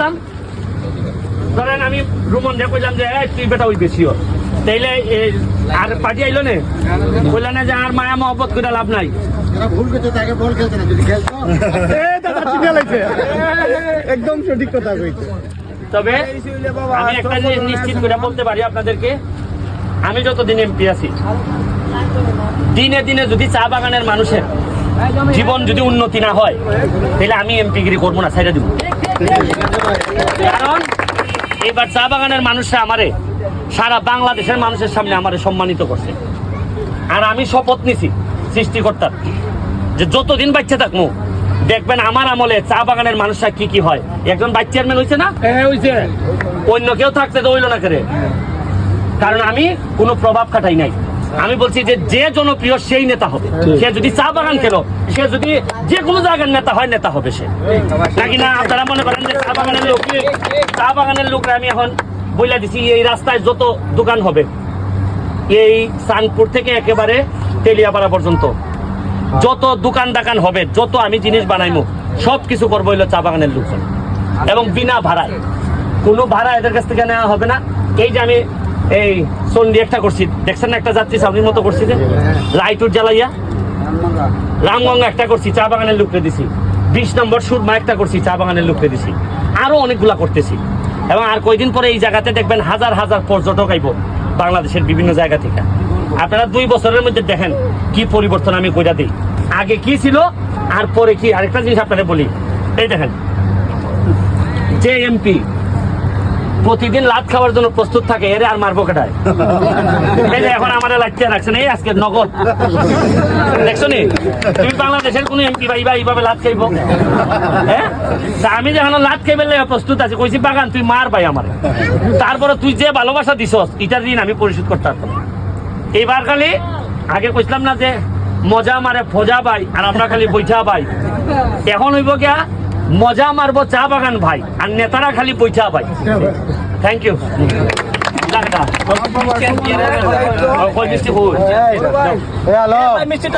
জানতাম ধরেন আমি রুমন দিয়ে কইলাম যে এই তুই বেটা ওই বেশি হ। তাইলে আর পার্টি আইলো না? কইলা না যে আর মায়া মহব্বত করে লাভ নাই। যারা ভুল করছে তাকে বল খেলতে না যদি খেলতো একদম সঠিক কথা কইছে। তবে আমি একটা জিনিস নিশ্চিত করে বলতে পারি আপনাদেরকে আমি যতদিন এমপি আছি দিনে দিনে যদি চা বাগানের মানুষের জীবন যদি উন্নতি না হয় তাহলে আমি এমপি গিরি করব না সাইডে দিব। কারণ এবার চা বাগানের মানুষরা আমারে সারা বাংলাদেশের মানুষের সামনে আমারে সম্মানিত করছে। আর আমি শপথ নিছি সৃষ্টিকর্তার যে যতদিন বাচ্চা থাকব দেখবেন আমার আমলে চা বাগানের মানুষরা কি কি হয়। একজন বাচ্চা চেয়ারম্যান হয়েছে না? হয়েছে অন্য কেউ থাকতে তো হইল না করে? কারণ আমি কোনো প্রভাব খাটাই নাই। আমি বলছি যে যে জনপ্রিয় সেই নেতা হবে। সে যদি চা বাগান কেন সে যদি যে কোনো জায়গার নেতা হয় নেতা হবে সে। নাকি না আপনারা মনে করেন যে চা বাগানের লোক চা বাগানের লোকরা আমি এখন বইলা দিছি এই রাস্তায় যত দোকান হবে এই সানপুর থেকে একেবারে তেলিয়াপাড়া পর্যন্ত যত দোকান দাকান হবে যত আমি জিনিস বানাইমু সব কিছু করব হইল চা বাগানের লোকজন। এবং বিনা ভাড়ায়। কোনো ভাড়া এদের কাছ থেকে নেওয়া হবে না। এই যে আমি এই সন্ধি একটা করছি। দেখছেন না একটা যাত্রী সামনের মতো করছি যে? লাইট উঠ জ্বালাইয়া? রামগঙ্গা একটা করছি, চা বাগানের লোকরে দিছি। বিশ নম্বর সুরমা একটা করছি, চা বাগানের লোকরে দিছি। আরও অনেকগুলা করতেছি। এবং আর কয়দিন পরে এই জায়গাতে দেখবেন হাজার হাজার পর্যটক আইব বাংলাদেশের বিভিন্ন জায়গা থেকে। আপনারা দুই বছরের মধ্যে দেখেন কি পরিবর্তন আমি কইরা দিই। আগে কি ছিল, আর পরে কি? আরেকটা জিনিস আপনারা বলি। এই দেখেন যে এমপি প্রতিদিন লাত খাওয়ার জন্য প্রস্তুত থাকে এরে আর মারবো কেটায় এই যে এখন আমার লাইটটা রাখছেন এই আজকে নগদ। দেখছ নি? তুমি বাংলাদেশের কোন এমপি ভাই বা এইভাবে লাত খাইব? হ্যাঁ? আমি যখন লাত খাইবে প্রস্তুত আছি কইছি বাগান তুই মার ভাই আমার। তারপরে তুই যে ভালোবাসা দিছস এটার ঋণ আমি পরিশোধ করতে পারতাম এইবার খালি আগে কইছিলাম না যে মজা মারে ফজা ভাই আর আমরা খালি বৈঠা ভাই। এখন হইব গিয়া মজা মারবো চা বাগান ভাই। আর নেতারা খালি বৈঠা ভাই। থ্যাংক ইউ মিষ্টি